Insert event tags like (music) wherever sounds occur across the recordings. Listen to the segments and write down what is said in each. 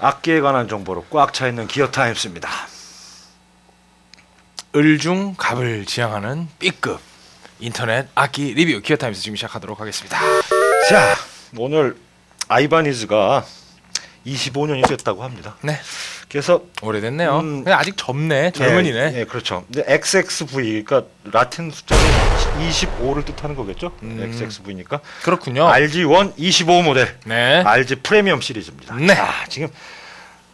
악기에 관한 정보로 꽉 차 있는 기어 타임스입니다. 을중 갑을 지향하는 B급 인터넷 악기 리뷰 기어 타임스 지금 시작하도록 하겠습니다. 자, 오늘 아이바니즈가 25년이 됐다고 합니다. 네, 그래서 오래됐네요. 음. 근데 아직 젊네, 젊은이네. 예, 예, 그렇죠. 근데 XXV 그러니까 라틴 숫자로 25를 뜻하는 거겠죠? 음. XXV니까 그렇군요. RG1 25 모델, 네. RG 프리미엄 시리즈입니다. 네. 자, 지금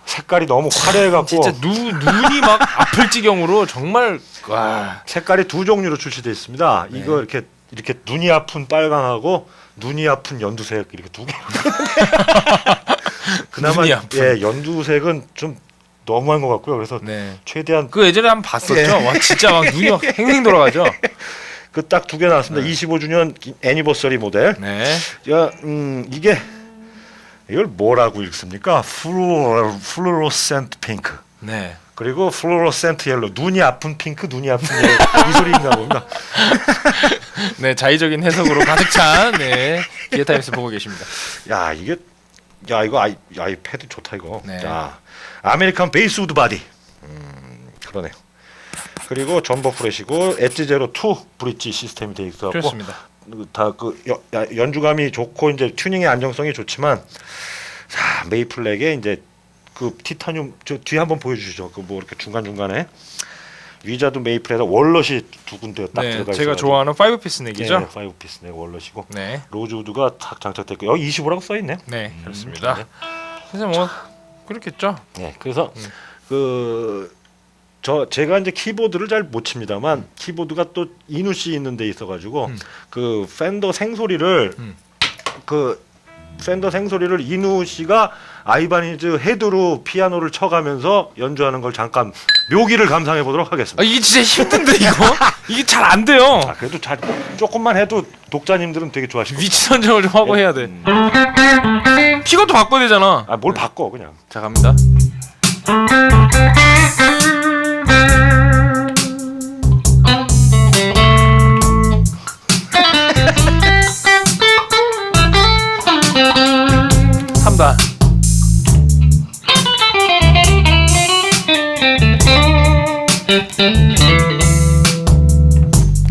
색깔이 너무 화려해 갖고 진짜 눈 눈이 막 (laughs) 아플 지경으로 정말 와. 색깔이 두 종류로 출시되어 있습니다. 네. 이거 이렇게 이렇게 눈이 아픈 빨강하고 눈이 아픈 연두색 이렇게 두 개. (laughs) 그나마 눈이 아픈. 예 연두색은 좀 너무한 것 같고요. 그래서 네. 최대한 그 예전에 한번 봤었죠. 예. 와 진짜 막 눈이 막 (laughs) 횡횡 돌아가죠. 그 딱 두 개 나왔습니다. 25주년 애니버서리 모델. 네. 야, 음 이게 이걸 뭐라고 읽습니까? 플루 플루로센트 핑크. 네. 그리고 플루로센트 옐로 눈이 아픈 핑크 눈이 아픈 옐로 이 소리인가 봅니다. (laughs) 네, 자의적인 해석으로 가득 찬 네. 기어 타임스 보고 계십니다. 야 이게 야 이거 아이 야, 이 패드 좋다 이거. 네. 자 아메리칸 베이스 우드 바디. 음 그러네요. 그리고 전버 프레시고 엣지 제로 2 브릿지 시스템이 돼 있어갖고 그렇습니다. 다그 연주감이 좋고 이제 튜닝의 안정성이 좋지만 자 메이플렉에 이제 그 티타늄 저 뒤에 한번 보여주시죠. 그 뭐 이렇게 중간 중간에 위자도 메이플에서 월넛이 두 군데 딱 네, 들어가 제가 있어가지고. 좋아하는 파이브 피스 넥이죠. 네, 파이브 피스 넥 월넛이고 네. 로즈우드가 탁 장착됐고 여기 25라고 써 있네요. 네, 음, 그렇습니다. 좋네. 그래서 뭐 그렇겠죠. 네, 그래서 음. 그저 제가 이제 키보드를 잘 못 칩니다만 키보드가 또 이누씨 있는 데 있어가지고 음. 그 팬더 생소리를 음. 그 팬더 생소리를 이누 씨가 아이바니즈 헤드로 피아노를 쳐가면서 연주하는 걸 잠깐 묘기를 감상해 보도록 아, 하겠습니다. 이게 진짜 힘든데 이거? (laughs) 이게 잘 안 돼요. 아, 그래도 잘 조금만 해도 독자님들은 되게 좋아하실 거예요. 위치 선정을 좀 하고 해야 돼. 키것도 바꿔야 되잖아. 아, 뭘 바꿔 그냥. 자 갑니다.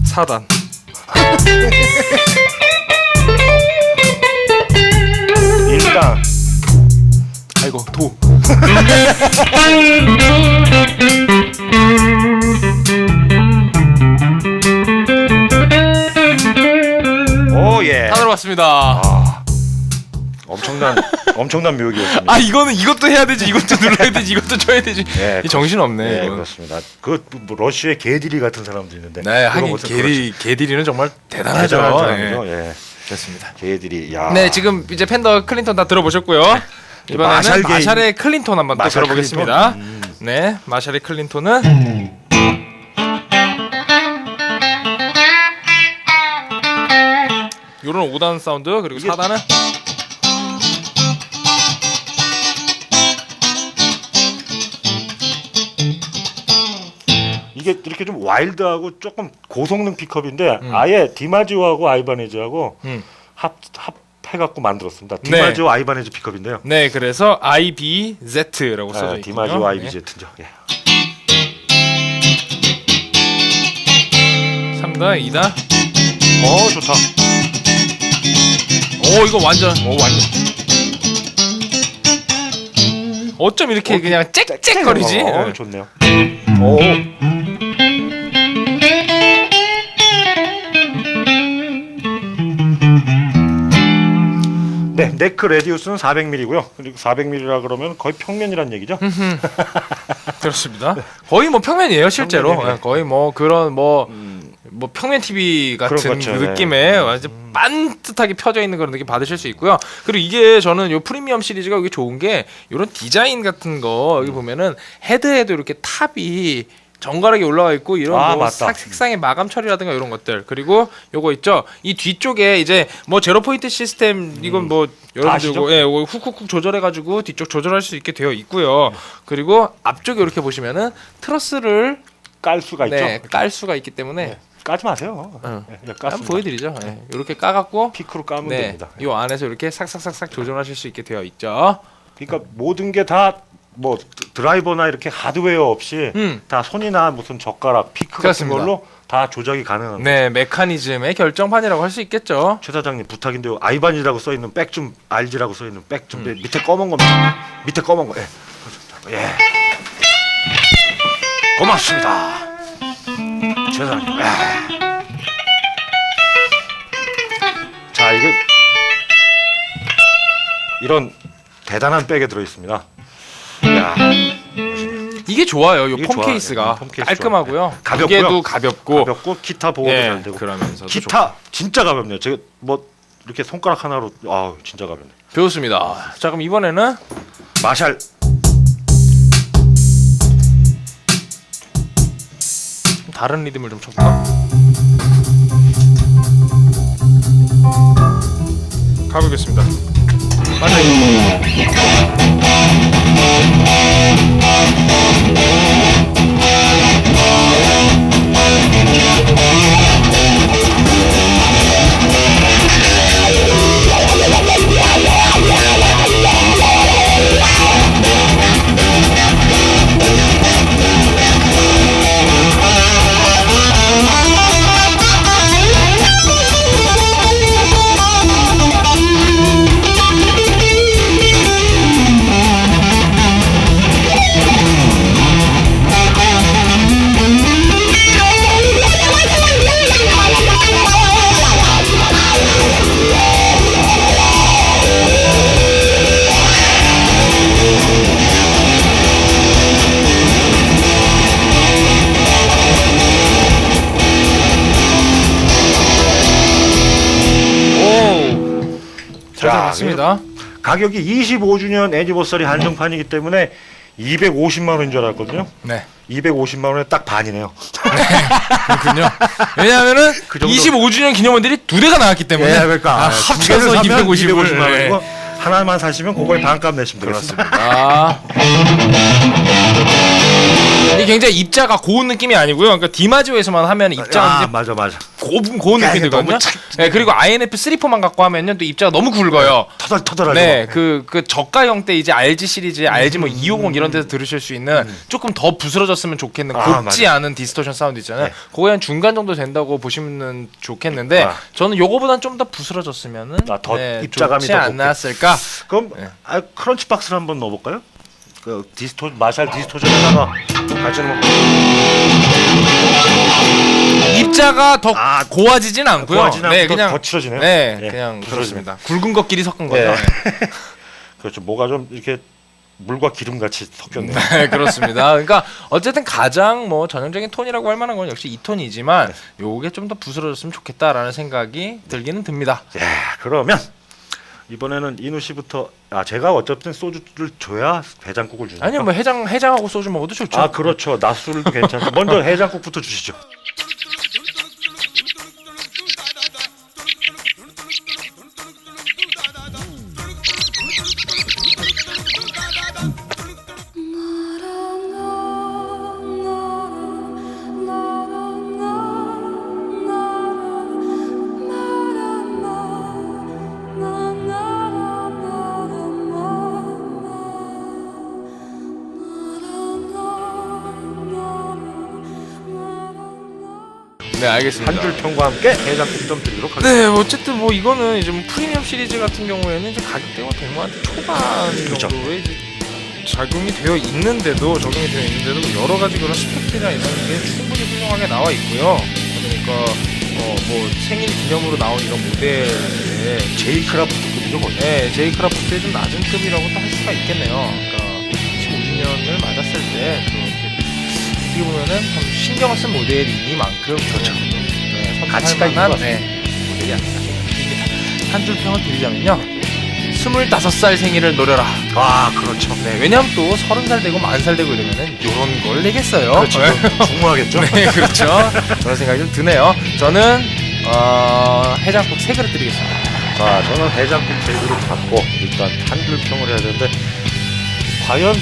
사단 일단 아이고 도 오 예. 다 들어봤습니다. 아, 엄청난 (laughs) 엄청난 묘기였습니다. 아 이거는 이것도 해야 되지 이것도 눌러야 되지 이것도 쳐야 되지 (laughs) 네, 이 정신 없네 네. 그렇습니다. 그뭐 러시아의 개디리 같은 사람도 있는데. 네 하긴 개디 개디리는 정말. 대단하죠 대단한 네. 사람이죠. 예. 그렇습니다 개디리. 야. 네 지금 이제 팬더 클린턴 다 들어보셨고요 이번에는 마샬. 마샬의 클린턴 한번 또 마샬 들어보겠습니다. 네 마샬의 클린턴은 요런 5단 사운드 그리고 이게- 4단은 이게 이렇게 좀 와일드하고 조금 고성능 픽업인데 음. 아예 디마지오하고 아이바네즈하고 음. 합 합해갖고 만들었습니다. 디마지오 아이바네즈 픽업인데요. 네 그래서 IBZ라고 써져 네, 있고요 디마지오 네. 아이비제트죠. 예. 3단 2단 어 좋다. 오 이거 완전 오 완전 어쩜 이렇게 그냥 짹짹거리지? 어, 네. 좋네요. 오. 네, 네크 레디우스는 400mm고요. 그리고 400mm라 그러면 거의 평면이란 얘기죠. (laughs) 그렇습니다. 거의 뭐 평면이에요 실제로. 평면이네. 네, 거의 뭐 그런 뭐. 음, 뭐 평면 TV 같은 그런 거죠. 느낌에 완전 반듯하게 펴져 있는 그런 느낌 받으실 수 있고요. 그리고 이게 저는 요 프리미엄 시리즈가 이게 좋은 게 이런 디자인 같은 거 여기 보면은 헤드에도 이렇게 탑이 정갈하게 올라와 있고 이런 아, 뭐 맞다. 색상의 마감 처리라든가 이런 것들 그리고 요거 있죠 이 뒤쪽에 이제 뭐 제로 포인트 시스템 이건 뭐 여러분들 아시죠? 이거 예, 이거 훅훅훅 조절해가지고 뒤쪽 조절할 수 있게 되어 있고요 그리고 앞쪽에 이렇게 보시면은 트러스를 깔 수가 있죠. 네, 깔 수가 있기 때문에 네. 까지 마세요. 응. 네, 그냥 한번 깠습니다. 보여드리죠. 이렇게 까갖고 피크로 까면 네, 됩니다. 이 안에서 이렇게 싹싹싹싹 조절하실 수 있게 되어 있죠. 그러니까 모든 게 다 뭐 드라이버나 이렇게 하드웨어 없이 음. 다 손이나 무슨 젓가락, 피크 그렇습니다. 같은 걸로 다 조작이 가능한. 네, 메커니즘의 결정판이라고 할 수 있겠죠. 최 사장님 부탁인데요. 아이반이라고 써 있는 백 좀 알지라고 써 있는 백 음. 좀 밑에 검은 거 밑에 검은 거. 예. 예. 고맙습니다. 최 사장님. 예. 자, 이게 이런 대단한 백에 들어 있습니다. 야, 이게 좋아요. 요 이게 폼 좋아요. 케이스가 네, 폼 케이스 깔끔하고요. 좋아요. 네. 가볍고요. 무게도 가볍고 가볍고 기타 보호도 예, 잘 되고. 그러면서 기타 진짜 가볍네요. 제가 뭐 이렇게 손가락 하나로 아, 진짜 가볍네. 배웠습니다. 자, 그럼 이번에는 마샬 다른 리듬을 좀 쳐볼까? 가보겠습니다. 맞아 자, 잡았습니다. 가격이 25주년 애니버서리 한정판이기 때문에 250만 원인 줄 알았거든요. 네. 250만 원에 딱 반이네요. 그렇군요. 왜냐하면은 (laughs) 그 정도- 25주년 기념원들이 두 대가 나왔기 때문에 아, 합쳐서 250을 네. 만 원이고 하나만 사시면 그거에 반값 내시면 되겠습니다. 아. 이게 굉장히 입자가 고운 느낌이 아니고요. 그러니까 디마지오에서만 하면 입자가 아, 이제 맞아 맞아. 고운 고운 야, 느낌이 이게 너무 들거든요. 착- 네, 그리고 INF 3포만 갖고 하면요 또 입자가 너무 굵어요. 터덜터덜하죠. 네, 그, 그 저가형 때 이제 RG 시리즈, RG 음, 뭐250 이런 데서 들으실 수 있는 조금 더 부스러졌으면 좋겠는 아, 곱지 않은 디스토션 사운드 있잖아요. 네. 그거 한 중간 정도 된다고 보시면 좋겠는데 아. 저는 요거보단 좀 더 부스러졌으면은 아, 더 네, 입자감이 좋지 더 않았을까? 그럼 네. 아, 크런치 박스를 한번 넣어볼까요? 그 디스토 마샬 디스토션에다가 같이 넣 입자가 더 아, 고와지진 않고요. 고와지진 네, 않고 그냥 거칠어지네요. 네, 예, 그냥. 그렇습니다. 굵은 것끼리 섞은 거죠. 네. 네. (laughs) 그렇죠. 뭐가 좀 이렇게 물과 기름 같이 섞였네요. 네, 그렇습니다. 그러니까 어쨌든 가장 뭐 전형적인 톤이라고 할 만한 건 역시 이 톤이지만 요게 좀 더 부스러졌으면 좋겠다라는 생각이 들기는 듭니다. 야, 그러면 이번에는 이누 씨부터 아 제가 어쨌든 소주를 줘야 해장국을 주니까. 아니요, 뭐 해장 해장하고 소주 먹어도 좋죠. 아 그렇죠. 낮술도 괜찮죠. 먼저 해장국부터 주시죠. 네, 알겠습니다. 한줄 평과 함께 해장국 좀 드리도록 하겠습니다. 네, 뭐 어쨌든 뭐 이거는 이제 뭐 프리미엄 시리즈 같은 경우에는 이제 가격대가 100만 원대 초반 그렇죠. 정도에 이제 적용이 되어 있는데도 적용이 되어 있는데도 뭐 여러 가지 그런 스펙들이나 이런 게 충분히 훌륭하게 나와 있고요. 그러니까 어 뭐 생일 기념으로 나온 이런 모델에 제이 크라프트급이죠 거의. 네, 제이크라프트의 좀 낮은 급이라고 또할 수가 있겠네요. 그러니까 25주년을 맞았을 때또 이렇게 어떻게 보면은 참 신경을 쓴 모델이니만큼 그렇죠. 네, 가치가 있는 것 만한 네, 모델이 아닌가 생각합니다. 한줄 평을 드리자면요. 25살 생일을 노려라. 아 그렇죠. 네, 왜냐면 또 30살 되고 40살 되고 이러면은 요런 걸 내겠어요. 그렇죠. 네. 중후하겠죠. (laughs) 네, 그렇죠. 그런 생각이 좀 드네요. 저는 어, 해장국 3그릇 드리겠습니다. 자, 저는 해장국 세 그릇 갖고 일단 한줄 평을 해야 되는데 과연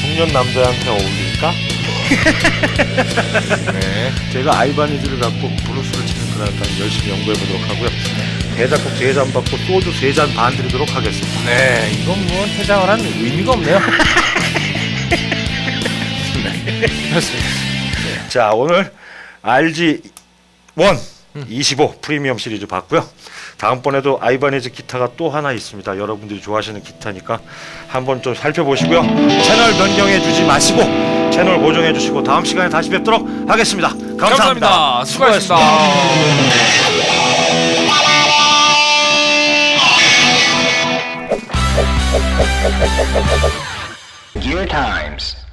중년 남자한테 어울릴 까? (laughs) 네. 제가 아이바니즈를 갖고 브루스를 치는 그날까지 열심히 연구해 보도록 하고요. 대작곡 3잔 받고 소주 3잔 반 드리도록 하겠습니다. 네, 이건 뭐 퇴장을 하는 의미가 없네요. (laughs) 네, 그렇습니다. 자 오늘 RG 1 25 프리미엄 시리즈 봤고요. 다음번에도 아이바니즈 기타가 또 하나 있습니다. 여러분들이 좋아하시는 기타니까 한번 좀 살펴보시고요. 채널 변경해 주지 마시고 채널 고정해 주시고 다음 시간에 다시 뵙도록 하겠습니다. 감사합니다. 감사합니다. 수고하셨습니다. Gear Times.